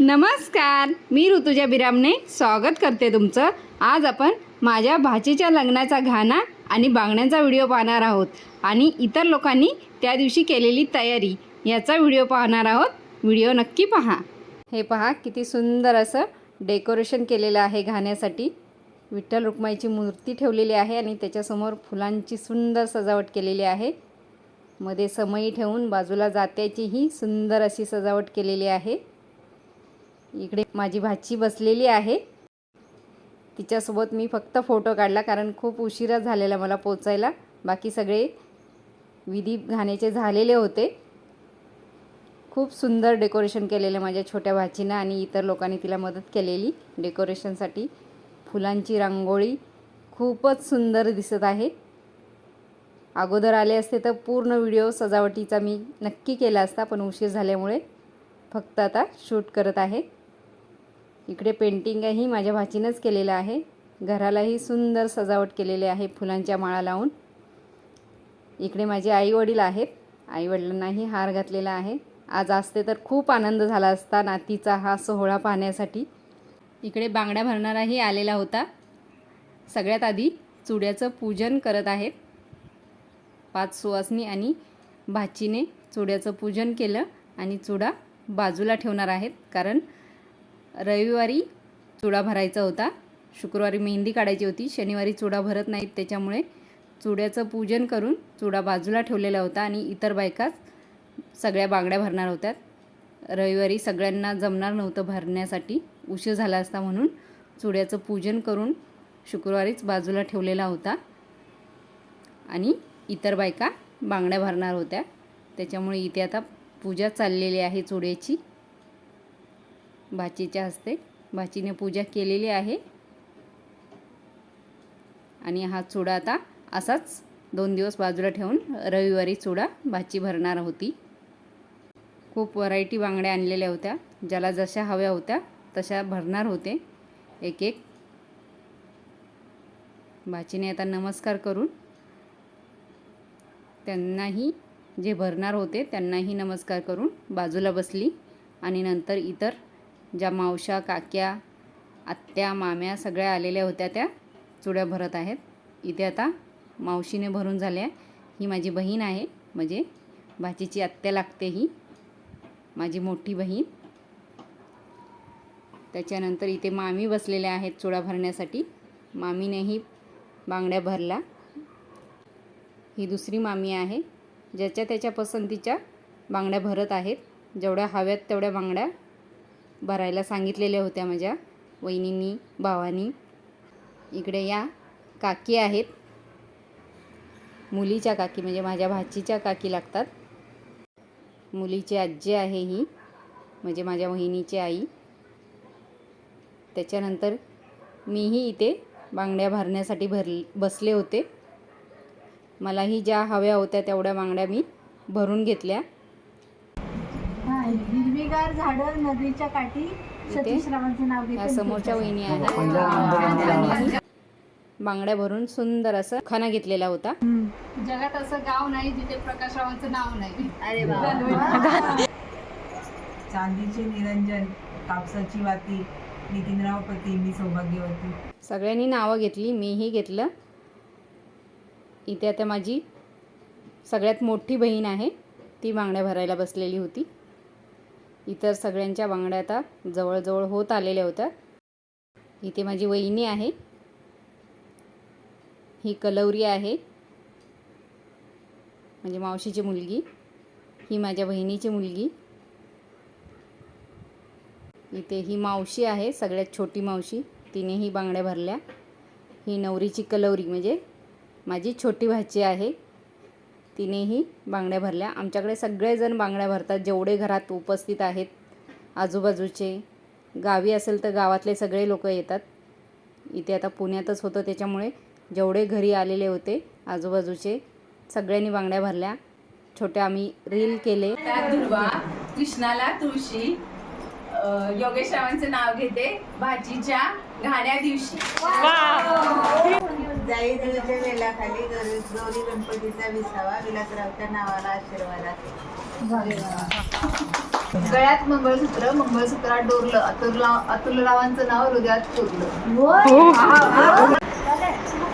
नमस्कार मी ऋतुजा बिरामने स्वागत करते तुमचं. आज आपण माझ्या भाचीच्या लग्नाचा घाणा आणि बांगड्यांचा व्हिडिओ पाहणार आहोत आणि इतर लोकांनी त्या दिवशी केलेली तयारी याचा व्हिडिओ पाहणार आहोत. व्हिडिओ नक्की पहा. हे पहा किती सुंदर असं डेकोरेशन केलेलं आहे घाण्यासाठी. विठ्ठल रुक्माईची मूर्ती ठेवलेली आहे आणि त्याच्यासमोर फुलांची सुंदर सजावट केलेली आहे. मध्ये समई ठेवून बाजूला जात्याचीही सुंदर अशी सजावट केलेली आहे. इकडे माझी भाची बसलेली आहे. तिच्यासोबत मी फक्त फोटो काढला कारण खूप उशिरा झालेला मला पोचायला. बाकी सगळे विधी घाण्याचे झालेले होते. खूप सुंदर डेकोरेशन केलेलं माझ्या छोट्या भाचीनं आणि इतर लोकांनी तिला मदत केलेली डेकोरेशनसाठी. फुलांची रांगोळी खूपच सुंदर दिसत आहे. अगोदर आले असते तर पूर्ण व्हिडिओ सजावटीचा मी नक्की केला असता पण उशीर झाल्यामुळे फक्त आता शूट करत आहे. इकडे पेंटिंगही माझ्या भाचीनंच केलेलं आहे. घरालाही सुंदर सजावट केलेली आहे फुलांच्या माळा लावून. इकडे माझे आईवडील आहेत. आईवडिलांनाही हार घातलेला आहे. आज असते तर खूप आनंद झाला असता नातीचा हा सोहळा पाहण्यासाठी. इकडे बांगड्या भरणाराही आलेला होता. सगळ्यात आधी चुड्याचं पूजन करत आहेत. पाच सुवासनी आणि भाचीने चुड्याचं पूजन केलं आणि चुडा बाजूला ठेवणार आहेत. कारण रविवारी चुडा भरायचा होता. शुक्रवारी मेहंदी काढायची होती. शनिवारी चुडा भरत नाहीत. त्याच्यामुळे चुड्याचं पूजन करून चुडा बाजूला ठेवलेला होता आणि इतर बायकाच सगळ्या बांगड्या भरणार होत्या. रविवारी सगळ्यांना जमणार नव्हतं भरण्यासाठी. उशीर झाला असता म्हणून चुड्याचं पूजन करून शुक्रवारीच बाजूला ठेवलेला होता. आणि इतर बायका बांगड्या भरणार होत्या. त्याच्यामुळे इथे आता पूजा चाललेली आहे चुड्याची. भाचीच्या हस्ते. भाचीने पूजा केलेली आहे. आणि हा चुडा आता असाच दोन दिवस बाजूला ठेवून रविवारी चुडा भाची भरणार होती. खूप व्हरायटी बांगड्या आणलेल्या होत्या. ज्याला जशा हव्या होत्या तशा भरणार होते. एक एक. भाचीने आता नमस्कार करून त्यांनाही जे भरणार होते त्यांनाही नमस्कार करून बाजूला बसली आणि नंतर इतर ज्या मावशा काक्या आत्या माम्या सगळ्या आलेल्या होत्या त्या चुड्या भरत आहेत. इथे आता मावशीने भरून झाल्या. ही माझी बहीण आहे. म्हणजे भाचीची आत्या लागते ही. माझी मोठी बहीण. त्याच्यानंतर इथे मामी बसलेल्या आहेत चुडा भरण्यासाठी. मामीनेही बांगड्या भरल्या. ही दुसरी मामी आहे. ज्याच्या त्याच्या पसंतीच्या बांगड्या भरत आहेत. जेवढ्या हव्यात तेवढ्या बांगड्या भरायला सांगितलेल्या होत्या माझ्या वहिनींनी भावानी. इकडे या काकी आहेत. मुलीच्या काकी म्हणजे माझ्या भाचीच्या काकी लागतात. मुलीची आजी आहे ही म्हणजे माझ्या वहिनीची आई. त्याच्यानंतर मीही इथे बांगड्या भरण्यासाठी भर बसले होते. मलाही ज्या हव्या होत्या तेवढ्या बांगड्या मी भरून घेतल्या. हिरवीगार झाडं नदीच्या काठी नाव या समोरच्या वहिनी आहेत. बांगड्या भरून सुंदर असं खाना घेतलेला होता. जगात असं गाव नाही जिथे प्रकाशरावांचं नाव नाही. अरे चांदीचे निरंजन कापसाची वाती नितीनराव पती मी सौभाग्यवती. सगळ्यांनी नावं घेतली मीही घेतलं. इथे आता माझी सगळ्यात मोठी बहीण आहे. ती बांगड्या भरायला बसलेली होती. इतर सगळ्यांच्या बांगड्या आता जवळजवळ होत आलेल्या होत्या. इथे माझी वहिनी आहे. ही कलवरी आहे. म्हणजे मावशीची मुलगी. ही माझ्या बहिणीची मुलगी. इथे ही मावशी आहे सगळ्यात छोटी मावशी. तिनेही बांगड्या भरल्या. ही नवरीची कलवरी म्हणजे माझी छोटी भाची आहे. तिनेही बांगड्या भरल्या. आमच्याकडे सगळेजण बांगड्या भरतात. जेवढे घरात उपस्थित आहेत आजूबाजूचे गावी असेल तर गावातले सगळे लोक येतात. इथे आता पुण्यातच होतं त्याच्यामुळे जेवढे घरी आलेले होते आजूबाजूचे सगळ्यांनी बांगड्या भरल्या. छोट्या आम्ही रील केले. दुर्वा कृष्णाला तुळशी योगेश रावांचे नाव घेते. भाजीच्या घाण्या दिवशी. जाई देवीच्या वेलाखाली गौरी गौरी गणपतीचा विसावा विलासरावच्या नावाला आशीर्वाद आहे. गळ्यात मंगळसूत्र मंगळसूत्रात डोरलं अतुल अतुलरावांचं नाव हृदयात कोरलं.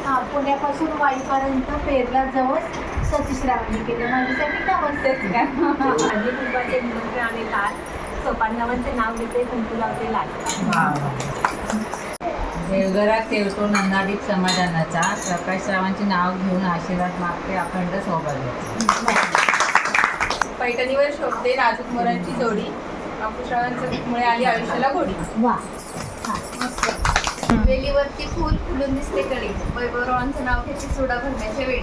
हा, पुण्यापासून वाईपर्यंत पेरला जवळ सतीशरावांनी केलं. माझ्यासाठी नमस्तेच काय माझे कुंभाचे निमंत्रण आणि लाल. सोपानरावांचे नाव घेते कुंकू लावते लाल. देवघरात ठेवतो नंदादीप समाधानाचा. प्रकाशरावांचे नाव घेऊन आशीर्वाद मागते. अखंड सौभाग्य. पैठणीवर शोभते नाजूक मोरांची जोडी. मुळे आली आयुष्याला गोडी वा. वेलीवरती फुल फुलून दिसते कडे. वैभवरावांचं नाव घेते सोडा भरण्याच्या वेळी.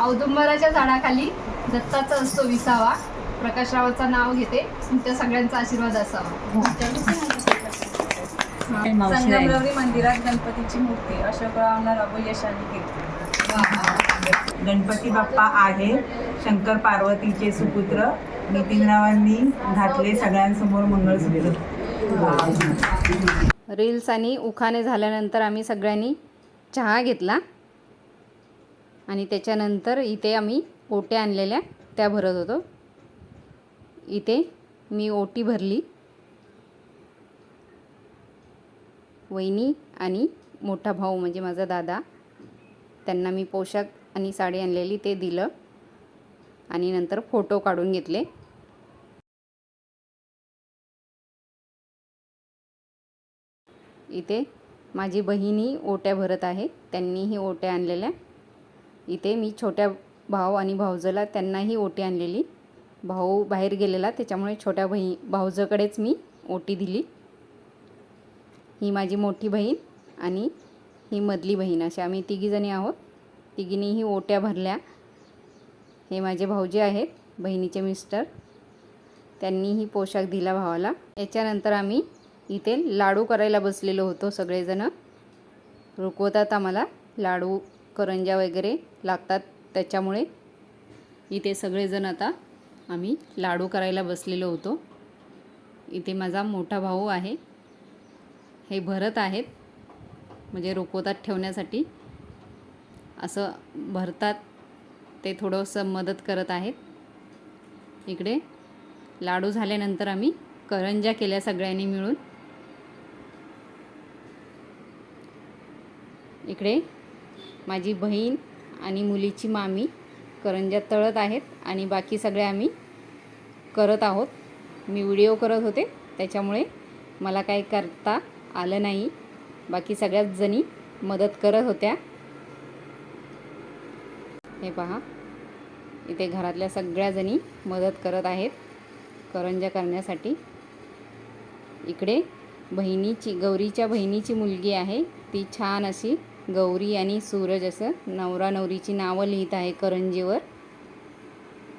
औदुंबराच्या झाडाखाली दत्ताचा असतो विसावा. प्रकाशरावाचं नाव घेते. तुमच्या सगळ्यांचा आशीर्वाद असावा. संगमरवरी मंदिरात गणपतीची मूर्ती अशोकरावांना अपयशाने केली. गणपती बाप्पा आहे शंकर पार्वतीचे सुपुत्र नितीनरावांनी घातले सगळ्यांसमोर मंगळसूत्र. रील्स आणि उखाणे झाल्यानंतर आम्ही सगळ्यांनी चहा घेतला. आणि त्याच्यानंतर इथे आम्ही ओट्या आणलेल्या त्या भरत होतो. इथे मी ओटी भरली. वहिनी आणि मोठा भाऊ म्हणजे माझा दादा त्यांना मी पोशाख आणि साडी आणलेली ते दिलं आणि नंतर फोटो काढून घेतले. इथे माझी बहिणी ओट्या भरत आहे त्यांनीही ओट्या आणलेल्या. इथे मी छोट्या भाऊ आणि भाऊजला त्यांनाही ओटी आणलेली. भाऊ बाहेर गेलेला त्याच्यामुळे छोट्या बही भाऊजकडेच मी ओटी दिली. ही माझी मोठी बहीण आणि ही मधली बहीण. अशा आम्ही तिघीजणी आहोत. तिघींनीही ओट्या भरल्या. हे माझे भाऊजी आहेत बहिणीचे मिस्टर. त्यांनीही पोशाख दिला भावाला. याच्यानंतर आम्ही इथे लाडू करायला बसलेलो होतो सगळेजणं. रुकवतात आम्हाला. लाडू करंजा वगैरे लागतात त्याच्यामुळे. इथे सगळेजण आता आम्ही लाडू करायला बसलेलो होतो. इथे माझा मोठा भाऊ आहे. हे भरत आहेत. म्हणजे रोखवतात ठेवण्यासाठी. असं भरतात. ते थोडंसं मदत करत आहेत. इकडे लाडू झाल्यानंतर आम्ही करंजा केल्या सगळ्यांनी मिळून. इकडे माझी बहीण आणि मुलीची मामी करंजा तळत आहेत आणि बाकी सगळे आम्ही करत आहोत. मी व्हिडिओ करत होते. त्याच्यामुळे मला काही करता आलं नाही. बाकी सगळ्याच जणी मदत करत होत्या. हे पहा. इथे घरातल्या सगळ्या जणी मदत करत आहेत. करंजा करण्यासाठी. इकडे बहिणीची गौरीच्या बहिणीची मुलगी आहे. ती छान अशी गौरी आणि सूरज असं नवरा नवरीची नावं लिहित आहे करंजीवर.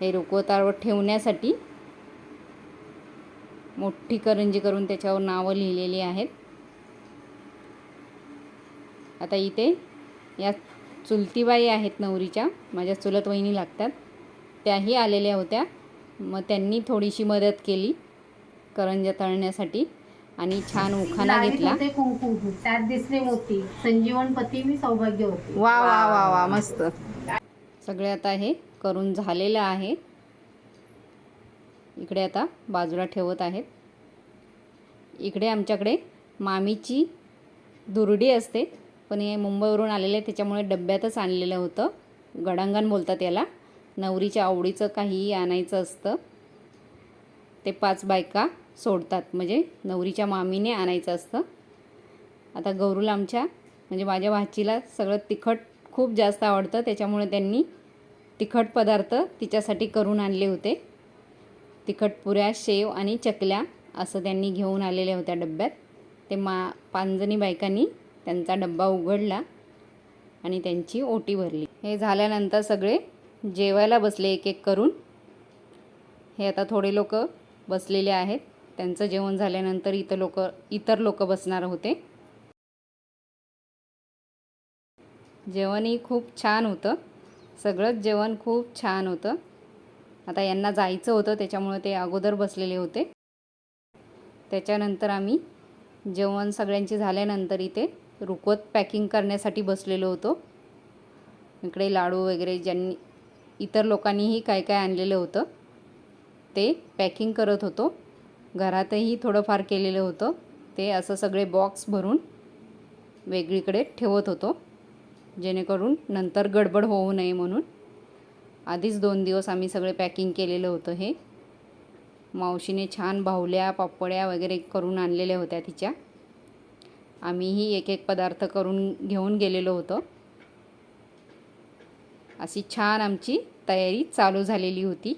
हे रुकवतावर ठेवण्यासाठी मोठी करंजी करून त्याच्यावर नावं लिहिलेली आहेत. आता इथे या चुलतीबाई आहेत नवरीच्या माझ्या चुलत वहिनी लागतात. त्याही आलेल्या होत्या. मग त्यांनी थोडीशी मदत केली करंजा तळण्यासाठी आणि छान उखाणा घेतला. कुंकू त्यात दिसले मोती. संजीवन पती मी सौभाग्य होते. वा वा वा वा मस्त. सगळे आता हे करून झालेलं आहे. इकडे आता बाजूला ठेवत आहेत. इकडे आमच्याकडे मामीची दुरडी असते. पण हे मुंबईवरून आलेले आहे त्याच्यामुळे डब्यातच आणलेलं होतं. गडांगण बोलतात याला. नवरीच्या आवडीचं काहीही आणायचं असतं. ते पाच बायका सोडतात. म्हणजे नवरीच्या मामीने आणायचं असतं. आता गौरूला आमच्या म्हणजे माझ्या भाचीला सगळं तिखट खूप जास्त आवडतं. त्याच्यामुळे त्यांनी तिखट पदार्थ तिच्यासाठी करून आणले होते. तिखट पुऱ्या शेव आणि चकल्या असं त्यांनी घेऊन आलेल्या होत्या डब्यात. ते मा पांजणी बायकांनी त्यांचा डब्बा उघडला आणि त्यांची ओटी भरली. हे झाल्यानंतर सगळे जेवायला बसले एक एक करून. हे आता थोडे लोक बसलेले आहेत. त्यांचं जेवण झाल्यानंतर इतर लोक इतर लोक बसणार होते. जेवणही खूप छान होतं. सगळंच जेवण खूप छान होतं. आता यांना जायचं होतं त्याच्यामुळे ते अगोदर बसलेले होते. त्याच्यानंतर आम्ही जेवण सगळ्यांची झाल्यानंतर इथे रुकवत पॅकिंग करण्यासाठी बसलेलो होतो. इकडे लाडू वगैरे ज्यांनी इतर लोकांनीही काय काय आणलेलं होतं ते पॅकिंग करत होतो. घरातही थोडंफार केलेलं होतं. ते असं सगळे बॉक्स भरून वेगळीकडे ठेवत होतो जेणेकरून नंतर गडबड होऊ नये म्हणून. आधीच दोन दिवस आम्ही सगळे पॅकिंग केलेलं होतं हे. मावशीने छान बाहुल्या पापड्या वगैरे करून आणलेल्या होत्या तिच्या. आम्हीही एक एक पदार्थ करून घेऊन गेलेलो होतो. अशी छान आमची तयारी चालू झालेली होती.